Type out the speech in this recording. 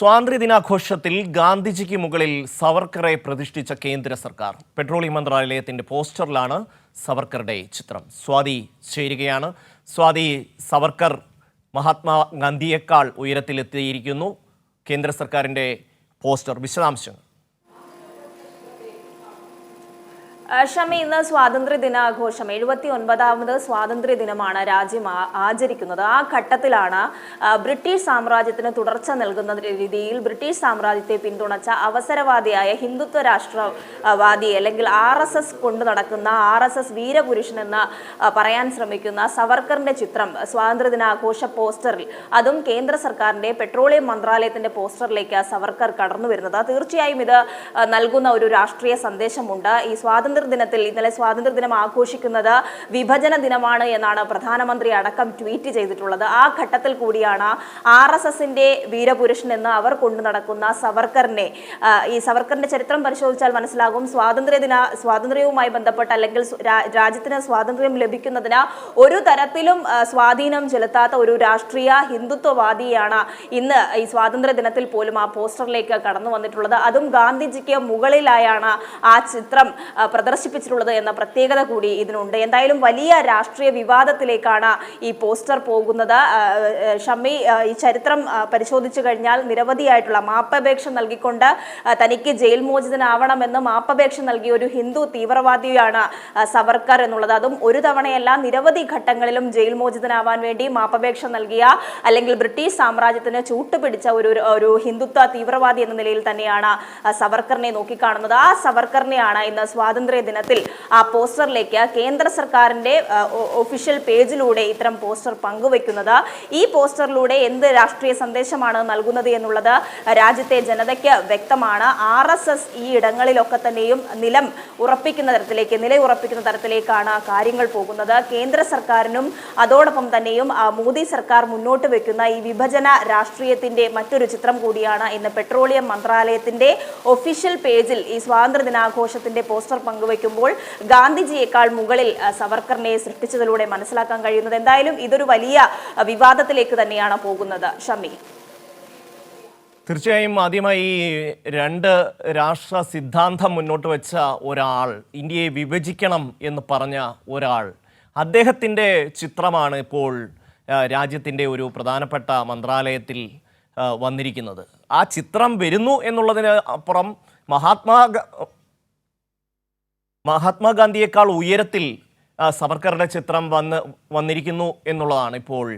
സ്വാതന്ത്ര്യദിനാഘോഷത്തിൽ ഗാന്ധിജിക്ക് മുകളിൽ സവർക്കറെ പ്രതിഷ്ഠിച്ച കേന്ദ്ര സർക്കാർ. പെട്രോളിയം മന്ത്രാലയത്തിന്റെ പോസ്റ്ററിലാണ് സവർക്കറുടെ ചിത്രം. സ്വാതി ചേരുകയാണ്. സ്വാതി സവർക്കർ മഹാത്മാഗാന്ധിയേക്കാൾ ഉയരത്തിലെത്തിയിരിക്കുന്നു. കേന്ദ്ര സർക്കാരിന്റെ പോസ്റ്റർ വിശദാംശങ്ങൾ ആ, ഷമി ഇന്ന് സ്വാതന്ത്ര്യ ദിനാഘോഷം എഴുപത്തി ഒൻപതാമത് സ്വാതന്ത്ര്യ ദിനമാണ് രാജ്യം ആചരിക്കുന്നത്. ആ ഘട്ടത്തിലാണ് ബ്രിട്ടീഷ് സാമ്രാജ്യത്തിന് തുടർച്ച നൽകുന്ന രീതിയിൽ ബ്രിട്ടീഷ് സാമ്രാജ്യത്തെ പിന്തുണച്ച അവസരവാദിയായ ഹിന്ദുത്വ രാഷ്ട്രവാദി അല്ലെങ്കിൽ ആർ എസ് എസ് കൊണ്ടു നടക്കുന്ന ആർ എസ് എസ് വീരപുരുഷൻ എന്ന് പറയാൻ ശ്രമിക്കുന്ന സവർക്കറിന്റെ ചിത്രം സ്വാതന്ത്ര്യ ദിനാഘോഷ പോസ്റ്ററിൽ. അതും കേന്ദ്ര സർക്കാരിന്റെ പെട്രോളിയം മന്ത്രാലയത്തിന്റെ പോസ്റ്ററിലേക്ക് സവർക്കർ കടന്നു വരുന്നത്. തീർച്ചയായും ഇത് നൽകുന്ന ഒരു രാഷ്ട്രീയ സന്ദേശമുണ്ട്. ഈ സ്വാതന്ത്ര്യ ദിനത്തിൽ ഇന്നലെ സ്വാതന്ത്ര്യ ദിനം ആഘോഷിക്കുന്നത് വിഭജന ദിനമാണ് എന്നാണ് പ്രധാനമന്ത്രി അടക്കം ട്വീറ്റ് ചെയ്തിട്ടുള്ളത്. ആ ഘട്ടത്തിൽ കൂടിയാണ് ആർ എസ് എസിന്റെ വീരപുരുഷൻ എന്ന് അവർ കൊണ്ടു നടക്കുന്ന സവർക്കറിനെ ഈ സവർക്കറിന്റെ ചരിത്രം പരിശോധിച്ചാൽ മനസ്സിലാകും. സ്വാതന്ത്ര്യ ദിന സ്വാതന്ത്ര്യവുമായി ബന്ധപ്പെട്ട് അല്ലെങ്കിൽ രാജ്യത്തിന് സ്വാതന്ത്ര്യം ലഭിക്കുന്നതിന് ഒരു തരത്തിലും സ്വാധീനം ചെലുത്താത്ത ഒരു രാഷ്ട്രീയ ഹിന്ദുത്വവാദിയാണ് ഇന്ന് ഈ സ്വാതന്ത്ര്യ ദിനത്തിൽ പോലും ആ പോസ്റ്ററിലേക്ക് കടന്നു വന്നിട്ടുള്ളത്. അതും ഗാന്ധിജിക്ക് മുകളിലായാണ് ആ ചിത്രം പ്രദർശിപ്പിച്ചിട്ടുള്ളത് എന്ന പ്രത്യേകത കൂടി ഇതിനുണ്ട്. എന്തായാലും വലിയ രാഷ്ട്രീയ വിവാദത്തിലേക്കാണ് ഈ പോസ്റ്റർ പോകുന്നത്. ഷമ്മി ഈ ചരിത്രം പരിശോധിച്ചു കഴിഞ്ഞാൽ നിരവധിയായിട്ടുള്ള മാപ്പപേക്ഷ നൽകിക്കൊണ്ട് തനിക്ക് ജയിൽ മോചിതനാവണമെന്ന് മാപ്പപേക്ഷ നൽകിയ ഒരു ഹിന്ദു തീവ്രവാദിയാണ് സവർക്കർ എന്നുള്ളത്. അതും ഒരു തവണയല്ല നിരവധി ഘട്ടങ്ങളിലും ജയിൽ മോചിതനാവാൻ വേണ്ടി മാപ്പപേക്ഷ നൽകിയ അല്ലെങ്കിൽ ബ്രിട്ടീഷ് സാമ്രാജ്യത്തിന് ചൂട്ടുപിടിച്ച ഒരു ഒരു ഹിന്ദുത്വ തീവ്രവാദി എന്ന നിലയിൽ തന്നെയാണ് സവർക്കറിനെ നോക്കിക്കാണുന്നത്. ആ സവർക്കറിനെയാണ് ഇന്ന് സ്വാതന്ത്ര്യ ദിനത്തിൽ ആ പോസ്റ്ററിലേക്ക് കേന്ദ്ര സർക്കാരിന്റെ ഒഫീഷ്യൽ പേജിലൂടെ ഇത്തരം പോസ്റ്റർ പങ്കുവെക്കുന്നത് ഈ പോസ്റ്ററിലൂടെ എന്ത് രാഷ്ട്രീയ സന്ദേശമാണ് നൽകുന്നത് എന്നുള്ളത് രാജ്യത്തെ ജനതയ്ക്ക് വ്യക്തമാണ്. ആർ എസ് എസ് ഈ ഇടങ്ങളിലൊക്കെ തന്നെയും നിലം ഉറപ്പിക്കുന്ന തരത്തിലേക്ക് നില ഉറപ്പിക്കുന്ന തരത്തിലേക്കാണ് കാര്യങ്ങൾ പോകുന്നത്. കേന്ദ്ര സർക്കാരിനും അതോടൊപ്പം തന്നെയും മോദി സർക്കാർ മുന്നോട്ട് വെക്കുന്ന ഈ വിഭജന രാഷ്ട്രീയത്തിന്റെ മറ്റൊരു ചിത്രം കൂടിയാണ് ഇന്ന് പെട്രോളിയം മന്ത്രാലയത്തിന്റെ ഒഫീഷ്യൽ പേജിൽ ഈ സ്വാതന്ത്ര്യ ദിനാഘോഷത്തിന്റെ പോസ്റ്റർ പങ്കുവയ്ക്കുമ്പോൾ ഗാന്ധിജിയേക്കാൾ മുകളിൽ സവർക്കറിനെ സൃഷ്ടിച്ചതിലൂടെ മനസ്സിലാക്കാൻ കഴിയുന്നത് എന്തായാലും ഇതൊരു വലിയ വിവാദത്തിലേക്ക് തന്നെയാണ് പോകുന്നത്. ഷമി തീർച്ചയായും ആദ്യമായി രണ്ട് രാഷ്ട്ര സിദ്ധാന്തം മുന്നോട്ട് വെച്ച ഒരാൾ ഇന്ത്യയെ വിഭജിക്കണം എന്ന് പറഞ്ഞ ഒരാൾ അദ്ദേഹത്തിന്റെ ചിത്രമാണ് ഇപ്പോൾ രാജ്യത്തിന്റെ ഒരു പ്രധാനപ്പെട്ട മന്ത്രാലയത്തിൽ വന്നിരിക്കുന്നത്. ആ ചിത്രം വരുന്നു എന്നുള്ളതിന് അപ്പുറം മഹാത്മാ മഹാത്മാഗാന്ധിയേക്കാൾ ഉയരത്തിൽ സവർക്കറുടെ ചിത്രം വന്ന് വന്നിരിക്കുന്നു എന്നുള്ളതാണ് ഇപ്പോൾ